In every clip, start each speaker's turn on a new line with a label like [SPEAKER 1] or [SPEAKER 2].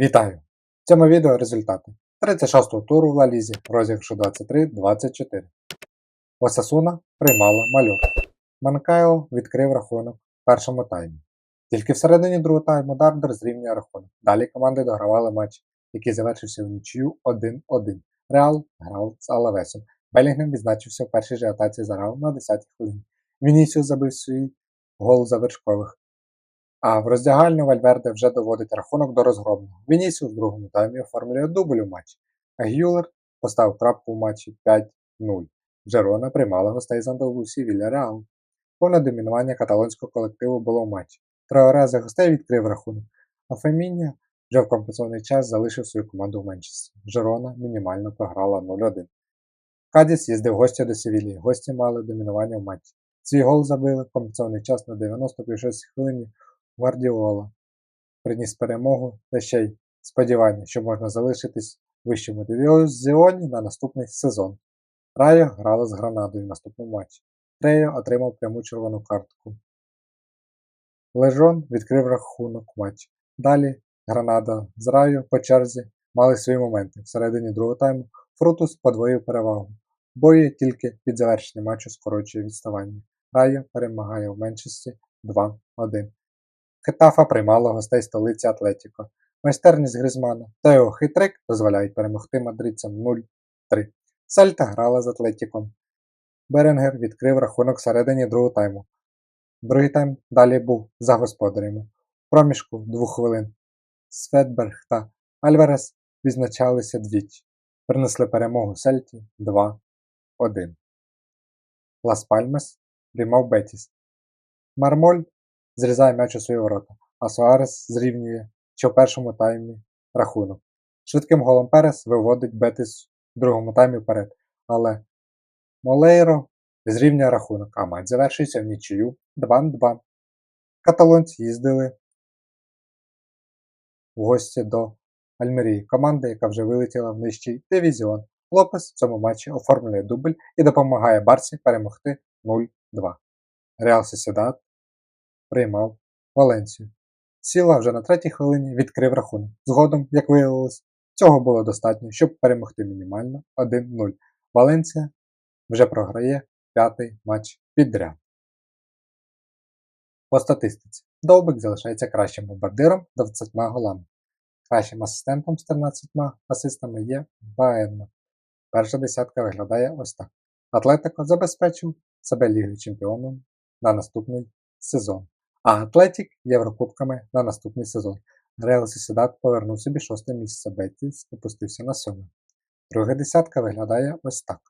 [SPEAKER 1] Вітаю! В цьому відео результати 36-го туру в Ла Лізі, розіграшу 23-24. Осасуна приймала Мальор. Манкайло відкрив рахунок в першому таймі. Тільки всередині другого тайму Дардер зрівнює рахунок. Далі команди догравали матч, який завершився в нічию 1-1. Реал грав з Алавесом. Белінгем відзначився в першій же атаці за Реал на 10-й хвилині. Вінісіус забив свій гол завершкових. А в роздягальню Вальверде вже доводить рахунок до розгромного. Вінісіус в другому таймі оформлює дубль у матчі, а Гюлер поставив крапку в матчі 5-0. Джерона приймала гостей з Андалусії Вільяреал. Повне домінування каталонського колективу було в матчі. Троаре за гостей відкрив рахунок, а Феміння вже в компенсований час залишив свою команду в Менчесті. Жерона мінімально програла 0-1. Кадіс їздив в гості до Севілії. Гості мали домінування в матчі. Свій гол забили в компенсований час на 96 хвилині Гвардіола. Приніс перемогу та ще й сподівання, що можна залишитись в вищому дивізіоні на наступний сезон. Райо грала з Гранадою в наступному матчі. Трею отримав пряму червону картку. Лежон відкрив рахунок матчі. Далі Гранада з Райо по черзі мали свої моменти. Всередині другого тайму Фрутус подвоїв перевагу. Бої тільки під завершення матчу скорочує відставання. Райо перемагає в меншості 2-1. Хетафа приймала гостей столиці Атлетіко. Майстерність Гризмана та його хитрик дозволяють перемогти мадридцям 0-3. Сельта грала з Атлетіком. Беренгер відкрив рахунок всередині другого тайму. Другий тайм далі був за господарями. Проміжку двох хвилин Светберг та Альварес відзначалися двічі. Принесли перемогу Сельті 2-1. Лас Пальмес приймав Бетіс. Мармоль зрізає м'яч у свої ворота, а Суарес зрівнює ще в першому таймі рахунок. Швидким голом Перес виводить Бетіс в другому таймі вперед, але Молейро зрівнює рахунок, а матч завершується в нічию 2-2. Каталонці їздили в гості до Альмерії, команди, яка вже вилетіла в нижчий дивізіон. Лопес в цьому матчі оформлює дубль і допомагає Барсі перемогти 0-2. Реал Сосідат приймав Валенсію. Сіла вже на третій хвилині відкрив рахунок. Згодом, як виявилось, цього було достатньо, щоб перемогти мінімально 1-0. Валенсія вже програє п'ятий матч підряд. По статистиці, Довбик залишається кращим бомбардиром 20 голами. Кращим асистентом з 13 асистами є Баенно. Перша десятка виглядає ось так. Атлетико забезпечив себе Лігою чемпіоном на наступний сезон, а Атлетік Єврокубками на наступний сезон. Реал Сосідат повернув собі шосте місце, Бетіс опустився на сьоме. Друга десятка виглядає ось так.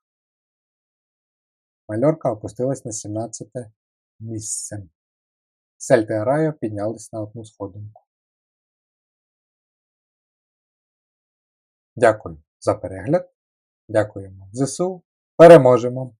[SPEAKER 1] Мальорка опустилась на 17 місце. Сельта і Райо піднялись на одну сходинку. Дякую за перегляд. Дякуємо ЗСУ. Переможемо!